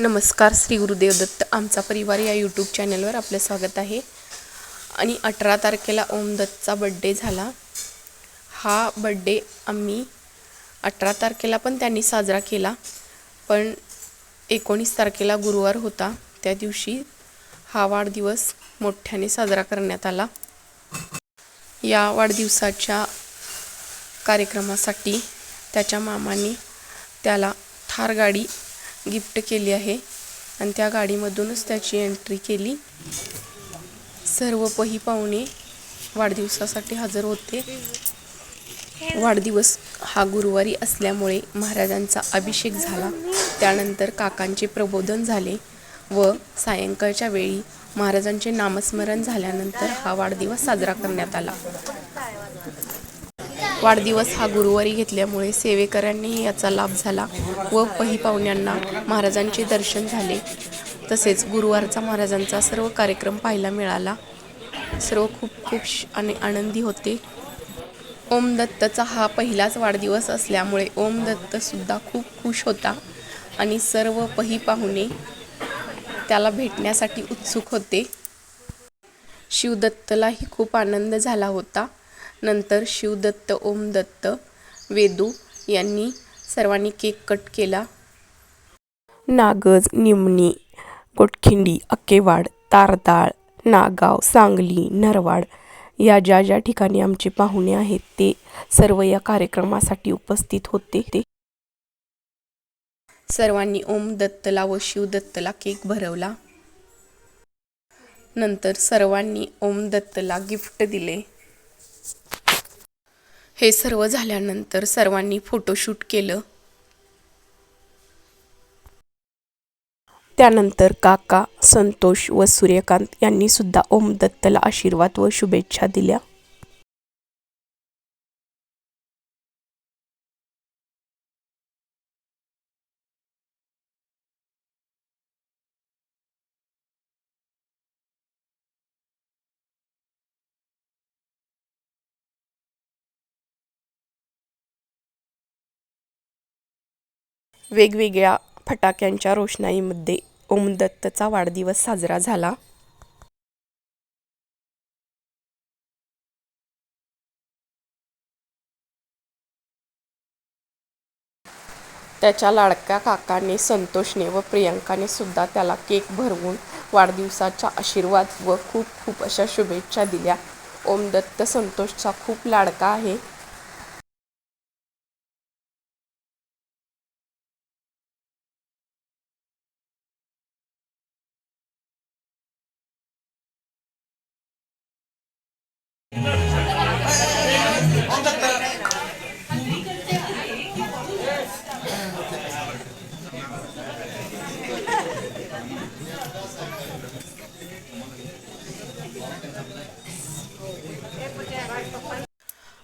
नमस्कार श्री गुरुदेव दत्त आमचा परिवार या यूट्यूब चॅनलवर आपलं स्वागत आहे. आणि अठरा तारखेला ओम दत्तचा बड्डे झाला. हा बड्डे आम्ही अठरा तारखेला पण त्यांनी साजरा केला. पण एकोणीस तारखेला गुरुवार होता. त्या दिवशी हा वाढदिवस मोठ्याने साजरा करण्यात आला. या वाढदिवसाच्या कार्यक्रमासाठी त्याच्या मामाने त्याला थार गाडी गिफ्ट केली आहे. आणि त्या गाडीमधूनच त्याची एंट्री केली. सर्व पही पाहुणे वाढदिवसासाठी हजर होते. वाढदिवस हा गुरुवारी असल्यामुळे महाराजांचा अभिषेक झाला. त्यानंतर काकांचे प्रबोधन झाले व सायंकाळच्या वेळी महाराजांचे नामस्मरण झाल्यानंतर हा वाढदिवस साजरा करण्यात आला. वाढदिवस हा गुरुवारी घेतल्यामुळे सेवेकऱ्यांनीही याचा लाभ झाला व पही पाहुण्यांना महाराजांचे दर्शन झाले. तसेच गुरुवारचा महाराजांचा सर्व कार्यक्रम पाहायला मिळाला. सर्व खूप खूप आणि आनंदी होते. ओम दत्तचा हा पहिलाच वाढदिवस असल्यामुळे ओम दत्तसुद्धा खूप खुश होता आणि सर्व पही पाहुणे त्याला भेटण्यासाठी उत्सुक होते. शिवदत्तलाही खूप आनंद झाला होता. नंतर शिवदत्त ओम दत्त वेदू यांनी सर्वांनी केक कट केला. नागज निमणी गोटखिंडी अक्केवाड तारदाळ नागाव सांगली नरवाड या ज्या ज्या ठिकाणी आमचे पाहुणे आहेत ते सर्व या कार्यक्रमासाठी उपस्थित होते. ते सर्वांनी ओम दत्तला व शिवदत्तला केक भरवला. नंतर सर्वांनी ओम दत्तला गिफ्ट दिले. हे सर्व झाल्यानंतर सर्वांनी फोटोशूट केलं. त्यानंतर काका संतोष व सूर्यकांत यांनी सुद्धा ओम दत्तला आशीर्वाद व शुभेच्छा दिल्या. वेगवेगळ्या फटाक्यांच्या रोषणाईमध्ये ओमदत्तचा वाढदिवस साजरा झाला. त्याच्या लाडक्या काकाने संतोषने व प्रियंकाने सुद्धा त्याला केक भरवून वाढदिवसाचा आशीर्वाद व खूप खूप अशा शुभेच्छा दिल्या. ओमदत्त संतोषचा खूप लाडका आहे.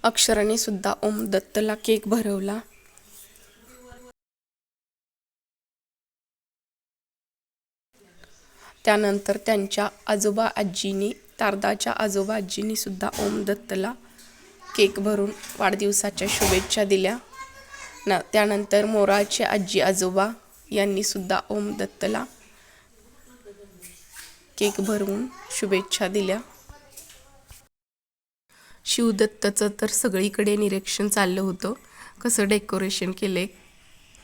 अक्षराने सुद्धा ओम दत्तला केक भरवला. त्यानंतर त्यांच्या आजोबा आजीनी तारदाच्या आजोबा आजीने सुद्धा ओम दत्तला केक भरून वाढदिवसाच्या शुभेच्छा दिल्या. न त्यानंतर मोराचे आजी आजोबा यांनी सुद्धा ओम दत्तला केक भरवून शुभेच्छा दिल्या. शिवदत्तचं तर सगळीकडे निरीक्षण चाललं होतं. कसं डेकोरेशन केले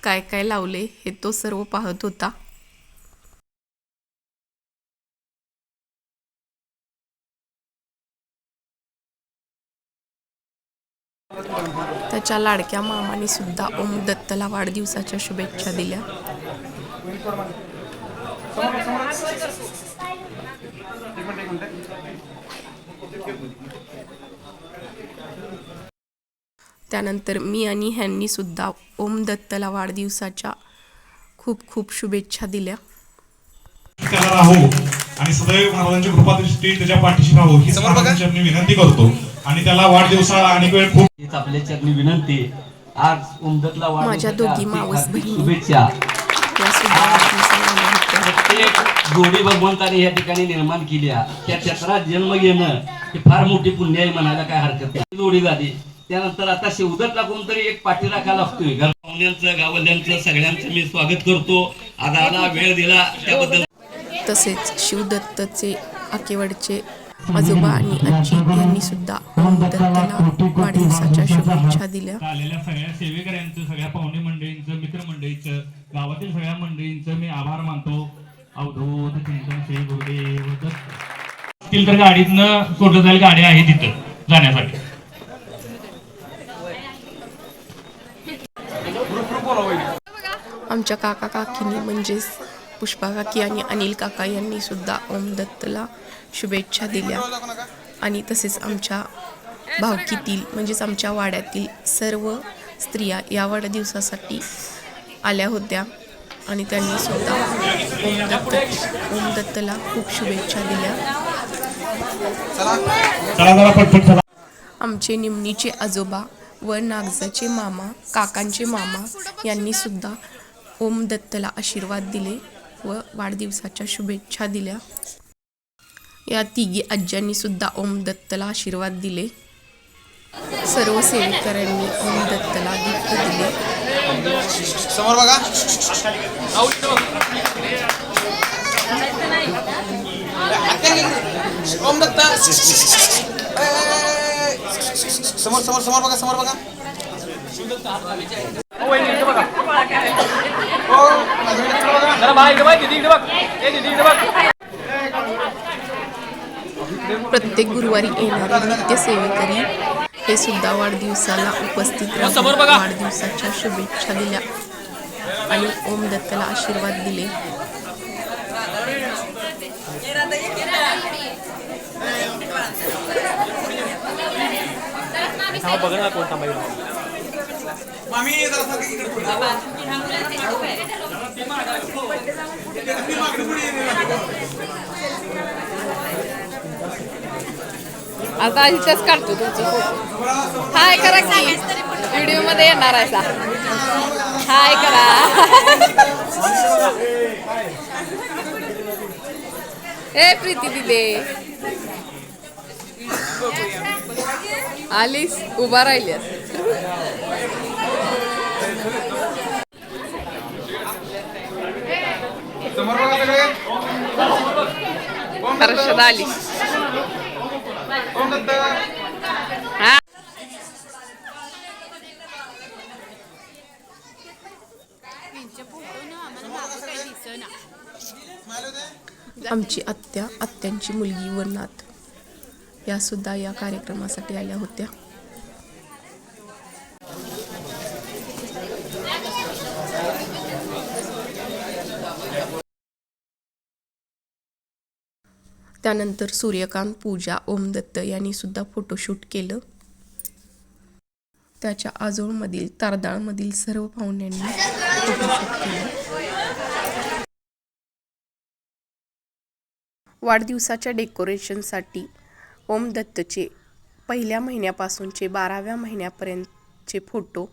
काय काय लावले हे तो सर्व पाहत होता. त्याच्या लाडक्या मामाने सुद्धा ओम दत्तला वाढदिवसाच्या शुभेच्छा दिल्या. त्यानंतर मी आणि ह्यांनी सुद्धा ओम दत्तला वाढदिवसाच्या खूप खूप शुभेच्छा दिल्या. आणि सदैव महाराजांची कृपा दृष्टी त्याच्या पाठीशी राहू हीच महाराजांची विनंती करतो. आणि त्याला वाढदिवसाला अनेक वेळ खूप हीच आपल्या चरणी विनंती आज उमदतला माझ्या वाढदिवसाच्या दोघी मावस बहिणी. शुभेच्छा. त्या सुद्धा वाढदिवसाला आल्या होत्या. प्रत्येक जोडी भगवंताने या ठिकाणी निर्माण केल्या त्या क्षेत्रात जन्म घेणं ही फार मोठी पुण्य आहे म्हणायला काय हरकत नाही. जोडी झाली. त्यानंतर आता शेवदतला कोणतरी एक पाठी राखा लागतोय. घर पाहुण्यांचं गावल्यांचं सगळ्यांचं मी स्वागत करतो. आज आला वेळ दिला त्याबद्दल तसेच शिवदत्तचे आकेवाडचे आजोबा आणि आजी यांनी सुद्धा दत्तला वाढदिवसाच्या शुभेच्छा दिल्या. आलेल्या सगळ्या सेवेकऱ्यांचं सगळ्या पाहुणे मंडळींचं मित्रमंडळीचं गावातील सगळ्या मंडळींचं मी आभार मानतो. अवधूत चिंतन श्री गुरुदेव तर गाडीतनं सोडलं जाईल गाड्या आहे तिथं जाण्यासाठी. आमच्या काका काकींनी म्हणजेच पुष्पा काकी आणि अनिल काका यांनी सुद्धा ओम दत्तला शुभेच्छा दिल्या. आणि तसेच आमच्या भावकीतील म्हणजेच आमच्या वाड्यातील सर्व स्त्रिया या वाढदिवसासाठी आल्या होत्या. आणि त्यांनी सुद्धा ओम दत्त ओम दत्तला खूप शुभेच्छा दिल्या. आमचे निमणीचे आजोबा व नागजाचे मामा काकांचे मामा यांनी सुद्धा ओम दत्तला आशीर्वाद दिले व वाढदिवसाच्या शुभेच्छा दिल्या. या तिघी आज्यांनी सुद्धा ओम दत्तला आशीर्वाद दिले. सर्व सेवेकऱ्यांनी ओम दत्तला गिफ्ट दिले. समोर बघा. ओम दत्त. समोर समोर समोर बघा समोर बघा. प्रत्येक गुरुवारी येणारे नित्य सेवेकरी हे सुद्धा वाढदिवसाला उपस्थित राहून वाढदिवसाच्या शुभेच्छा दिल्या आणि ओम दत्तला आशीर्वाद दिले. मामी जरा सारखं इकडे पुढे. आता इथंच काढतो तुमची फोटो. हाय करा की व्हिडिओमध्ये येणार आहे सा हाय करा. ए प्रीती दिदे. आलीस उभा राहिलीस समोर बघा सगळे ओम दत्त हर्षद आली हा? आमची आत्या आत्यांची मुलगी व नात या सुद्धा या कार्यक्रमासाठी आल्या होत्या. त्यानंतर सूर्यकांत पूजा ओम दत्त यांनी सुद्धा फोटोशूट केलं. त्याच्या आजोळमधील तारदाळमधील सर्व पाहुण्यांनी फोटोशूट केलं. वाढदिवसाच्या डेकोरेशनसाठी ओम दत्तचे पहिल्या महिन्यापासूनचे बाराव्या महिन्यापर्यंतचे फोटो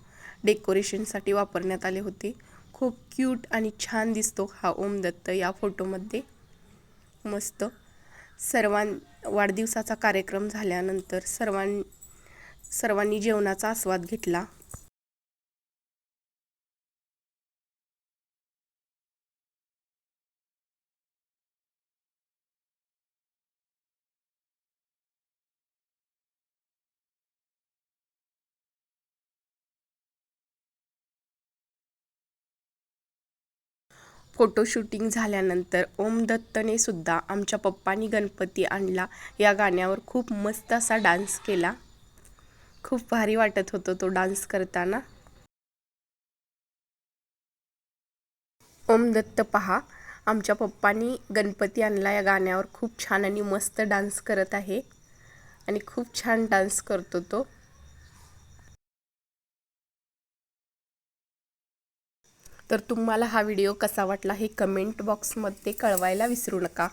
डेकोरेशनसाठी वापरण्यात आले होते. खूप क्यूट आणि छान दिसतो हा ओम दत्त या फोटोमध्ये मस्त. सर्वां वाढदिवसाचा कार्यक्रम झाल्यानंतर सर्वां सर्वांनी जेवणाचा आस्वाद घेतला. फोटो शूटिंग झाल्यानंतर ओम दत्तने सुद्धा आमच्या पप्पानी गणपती आणला. या गाण्यावर खूप मस्त असा डान्स केला. खूप भारी वाटत होतो तो डान्स करताना. ओम दत्त पहा आमच्या पप्पानी गणपती आणला. या गाण्यावर खूप छान आणि मस्त डान्स करत आहे. आणि खूप छान डान्स करतो तो. तर तुम्हाला हा व्हिडिओ कसा वाटला हे कमेंट बॉक्समध्ये कळवायला विसरू नका.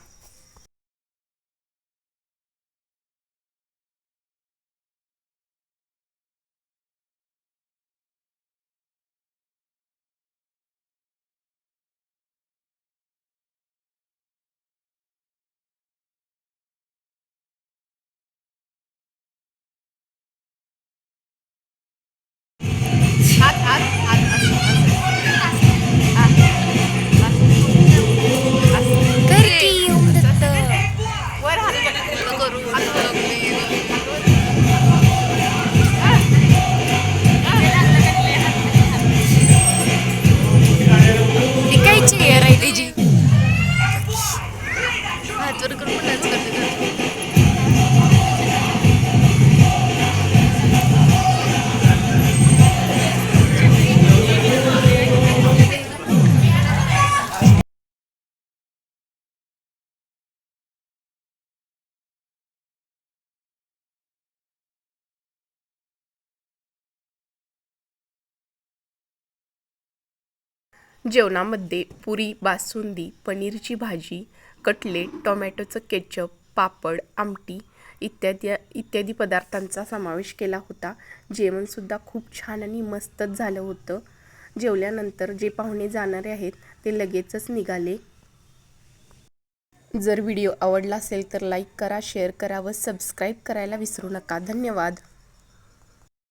जेवणामध्ये पुरी बासुंदी पनीरची भाजी कटलेट टोमॅटोचं केचप पापड आमटी इत्यादी इत्यादी पदार्थांचा समावेश केला होता. जेवणसुद्धा खूप छान आणि मस्तच झालं होतं. जेवल्यानंतर जे पाहुणे जाणारे आहेत ते लगेचच निघाले. जर व्हिडिओ आवडला असेल तर लाईक करा शेअर करा व सबस्क्राईब करायला विसरू नका. धन्यवाद.